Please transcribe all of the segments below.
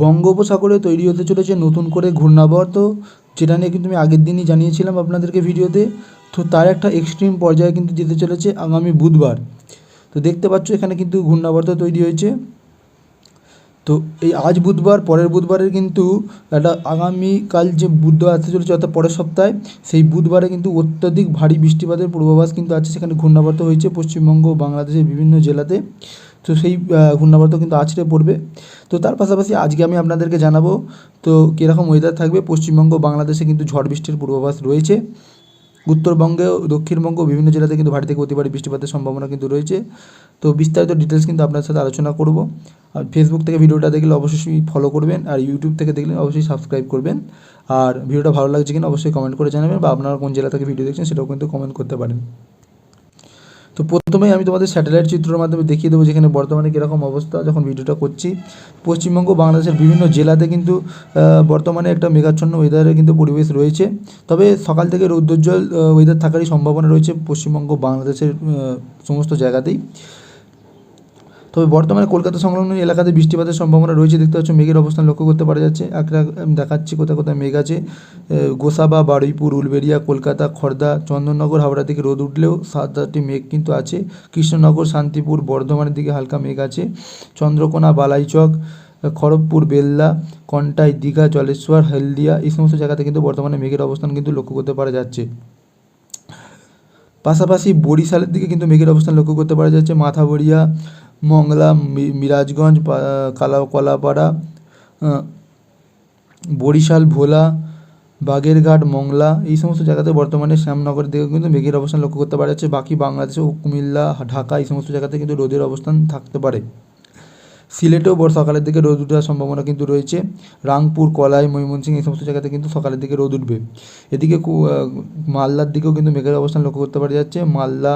বঙ্গোপসাগরে তৈরি হতে চলেছে নতুন করে ঘূর্ণাবর্ত, যেটা নিয়ে কিন্তু আমি আগের দিনই জানিয়েছিলাম আপনাদেরকে ভিডিওতে। তো তার একটা এক্সট্রিম পর্যায়ে কিন্তু যেতে চলেছে আগামী বুধবার। তো দেখতে পাচ্ছ এখানে কিন্তু ঘূর্ণাবর্ত তৈরি হয়েছে। তো এই আজ বুধবার, পরের বুধবারের কিন্তু একটা আগামীকাল যে বুধবার আসতে চলেছে অর্থাৎ পরের সপ্তাহে, সেই বুধবারে কিন্তু অত্যধিক ভারী বৃষ্টিপাতের পূর্বাভাস কিন্তু আছে। সেখানে ঘূর্ণাবর্ত হয়েছে পশ্চিমবঙ্গ, বাংলাদেশের বিভিন্ন জেলাতে। তো সেই ঘূর্ণাবর্ত কিন্তু আছড়ে পড়বে। তো তার পাশাপাশি আজকে আমি আপনাদেরকে জানাব, তো কীরকম ওয়েদার থাকবে? পশ্চিমবঙ্গ, বাংলাদেশে কিন্তু ঝড় বৃষ্টির পূর্বাভাস রয়েছে। উত্তরবঙ্গে ও দক্ষিণবঙ্গ বিভিন্ন জেলাতে কিন্তু ভারী থেকে অতি ভারী বৃষ্টিপাতের সম্ভাবনা কিন্তু রয়েছে। তো বিস্তারিত ডিটেলস কিন্তু আপনার সাথে আলোচনা করব। আর ফেসবুক থেকে ভিডিওটা দেখলে অবশ্যই ফলো করবেন আর ইউটিউব থেকে দেখলে অবশ্যই সাবস্ক্রাইব করবেন। আর ভিডিওটা ভালো লাগছে কিনা অবশ্যই কমেন্ট করে জানাবেন বা আপনারা কোন জেলা থেকে ভিডিও দেখছেন সেটাও কিন্তু কমেন্ট করতে পারেন। তো প্রথমেই আমি তোমাদের স্যাটেলাইট চিত্রের মাধ্যমে দেখিয়ে দেবো যেখানে বর্তমানে কীরকম অবস্থা যখন ভিডিওটা করছি। পশ্চিমবঙ্গ, বাংলাদেশের বিভিন্ন জেলাতে কিন্তু বর্তমানে একটা মেঘাচ্ছন্ন ওয়েদারের কিন্তু পরিবেশ রয়েছে। তবে সকাল থেকে রৌদ্রোজ্জ্বল ওয়েদার থাকারই সম্ভাবনা রয়েছে পশ্চিমবঙ্গ, বাংলাদেশের সমস্ত জায়গাতেই। তবে বর্তমানে কলকাতা সংলগ্ন এলাকাতে বৃষ্টিপাতের সম্ভাবনা রয়েছে। দেখতে পাচ্ছ মেঘের অবস্থান লক্ষ্য করতে পারা যাচ্ছে। একটা দেখাচ্ছি কোথায় কোথায় মেঘ আছে। গোসাবা, বারুইপুর, উলবেড়িয়া, কলকাতা খড়দা চন্দননগর, হাওড়া থেকে রোদ উঠলেও সাত আটটি মেঘ কিন্তু আছে। কৃষ্ণনগর, শান্তিপুর, বর্ধমানের দিকে হালকা মেঘ আছে। চন্দ্রকোনা, বালাইচক খড়গপুর, বেল্লা, কন্টাই, দীঘা, জলেশ্বর, হলদিয়া এই সমস্ত জায়গাতে কিন্তু বর্তমানে মেঘের অবস্থান কিন্তু লক্ষ্য করতে পারা যাচ্ছে। পাশাপাশি বরিশালের দিকে কিন্তু মেঘের অবস্থান লক্ষ্য করতে পারা যাচ্ছে। মাথাবড়িয়া মংলা মিরাজগঞ্জ কালা কলাপাড়া বরিশাল, ভোলা, বাগেরঘাট, মংলা, এই সমস্ত জায়গাতে বর্তমানে শ্যামনগরের দিকে কিন্তু মেঘের অবস্থান লক্ষ্য করতে পারা যাচ্ছে। বাকি বাংলাদেশ কুমিল্লা, ঢাকা এই সমস্ত জায়গাতে কিন্তু রোদের অবস্থান থাকতে পারে। সিলেটেও বড় সকালের দিকে রোদ উঠার সম্ভাবনা কিন্তু রয়েছে। রাংপুর, কলাই, ময়মনসিংহ এই সমস্ত জায়গাতে কিন্তু সকালের দিকে রোদ উঠবে। এদিকে মালদার দিকেও কিন্তু মেঘের অবস্থান লক্ষ্য করতে পারা যাচ্ছে। মালদা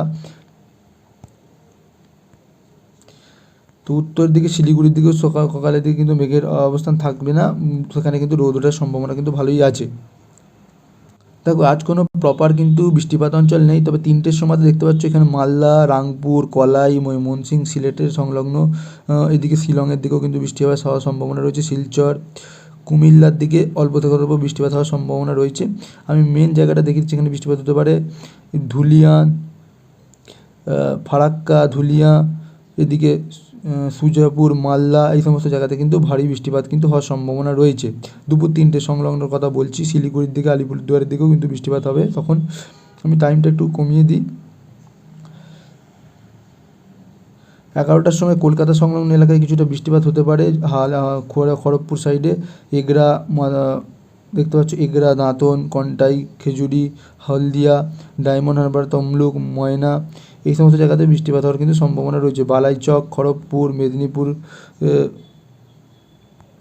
তো উত্তর দিকে, শিলিগুড়ির দিকেও সকাল, সকালের দিকে কিন্তু মেঘের অবস্থান থাকবে না। সেখানে কিন্তু রোদ ওঠার সম্ভাবনা কিন্তু ভালোই আছে। দেখো, আজ কোনো প্রপার কিন্তু বৃষ্টিপাত অঞ্চল নেই, তবে তিনটের সময় দেখতে পাচ্ছ, এখানে মালদা, রাংপুর, কলাই ময়মনসিং সিলেটের সংলগ্ন এদিকে শিলংয়ের দিকেও কিন্তু বৃষ্টিপাত হওয়ার সম্ভাবনা রয়েছে। শিলচর, কুমিল্লার দিকে অল্প থেকে অল্প বৃষ্টিপাত হওয়ার সম্ভাবনা রয়েছে। আমি মেন জায়গাটা দেখেছি যেখানে বৃষ্টিপাত হতে পারে। ধুলিয়ান ফারাক্কা, ধুলিয়া, এদিকে সুজাপুর, মালদা এই সমস্ত জায়গাতে কিন্তু ভারী বৃষ্টিপাত কিন্তু হওয়ার সম্ভাবনা রয়েছে। দুপুর তিনটে সংলগ্ন কথা বলছি, শিলিগুড়ির দিকে, আলিপুরদুয়ারের দিকেও কিন্তু বৃষ্টিপাত হবে। তখন আমি টাইমটা একটু কমিয়ে দিই। এগারোটার সময় কলকাতা সংলগ্ন এলাকায় কিছুটা বৃষ্টিপাত হতে পারে। হাল খড়গপুর সাইডে এগরা দেখতে পাচ্ছ, এগরা, দাঁতন, কন্টাই, খেজুরি, হলদিয়া, ডায়মন্ড হারবার, তমলুক, ময়না, এই সমস্ত জায়গাতে বৃষ্টিপাত হওয়ার কিন্তু সম্ভাবনা রয়েছে। বালাইচক, খড়গপুর, মেদিনীপুর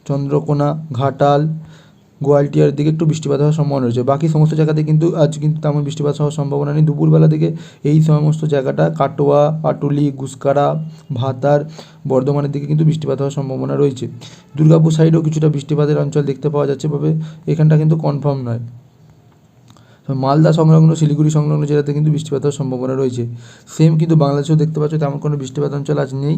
চন্দ্রকোনা, ঘাটাল গোয়ালটিয়ার দিকে একটু বৃষ্টিপাত হওয়ার সম্ভাবনা রয়েছে। বাকি সমস্ত জায়গাতে কিন্তু আজ কিন্তু তেমন বৃষ্টিপাত হওয়ার সম্ভাবনা নেই। দুপুরবেলা দিকে এই সমস্ত জায়গাটা কাটোয়া, পাটুলি, গুসকারা, ভাতার বর্ধমানের দিকে কিন্তু বৃষ্টিপাত হওয়ার সম্ভাবনা রয়েছে। দুর্গাপুর সাইডেও কিছুটা বৃষ্টিপাতের অঞ্চল দেখতে পাওয়া যাচ্ছে, তবে এখানটা কিন্তু কনফার্ম নয়। মালদা সংলগ্ন, শিলিগুড়ি সংলগ্ন জেলাতে কিন্তু বৃষ্টিপাত হওয়ার সম্ভাবনা রয়েছে। সেম কিন্তু বাংলাদেশেও দেখতে পাচ্ছ তেমন কোনো বৃষ্টিপাত অঞ্চল আজ নেই।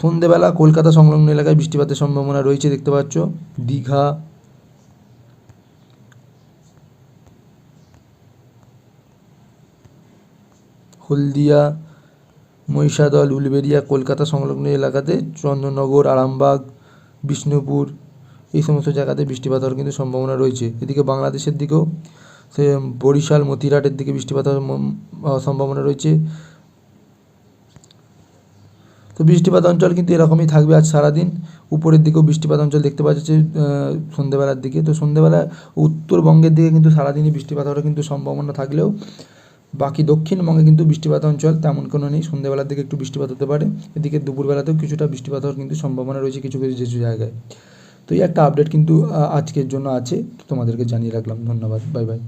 সন্ধেবেলা কলকাতা সংলগ্ন এলাকায় বৃষ্টিপাতের সম্ভাবনা রয়েছে, দেখতে পাচ্ছ। দীঘা। হলদিয়া, মহিষাদল, উলবেড়িয়া, কলকাতা সংলগ্ন এলাকাতে চন্দননগর, আরামবাগ, বিষ্ণুপুর, এই সমস্ত জায়গাতে বৃষ্টিপাত হওয়ার কিন্তু সম্ভাবনা রয়েছে। এদিকে বাংলাদেশের দিকেও, সে বরিশাল মতিরাটের দিকে বৃষ্টিপাত হওয়ার সম্ভাবনা রয়েছে। তো বৃষ্টিপাত অঞ্চল কিন্তু এরকমই থাকবে আজ সারাদিন। উপরের দিকেও বৃষ্টিপাত অঞ্চল দেখতে পাওয়া যাচ্ছে সন্ধেবেলার দিকে। তো সন্ধেবেলা উত্তরবঙ্গের দিকে কিন্তু সারাদিনই বৃষ্টিপাত হওয়ার কিন্তু সম্ভাবনা থাকলেও বাকি দক্ষিণবঙ্গে কিন্তু বৃষ্টিপাত অঞ্চল তেমন কোনো নেই। সন্ধ্যেবেলার দিকে একটু বৃষ্টিপাত হতে পারে, এদিকে দুপুরবেলাতেও কিছুটা বৃষ্টিপাত হওয়ার কিন্তু সম্ভাবনা রয়েছে কিছু কিছু কিছু জায়গায়। তো এই একটা আপডেট কিন্তু আজকের জন্য আছে। তোমাদেরকে জানিয়ে রাখলাম। ধন্যবাদ। Bye bye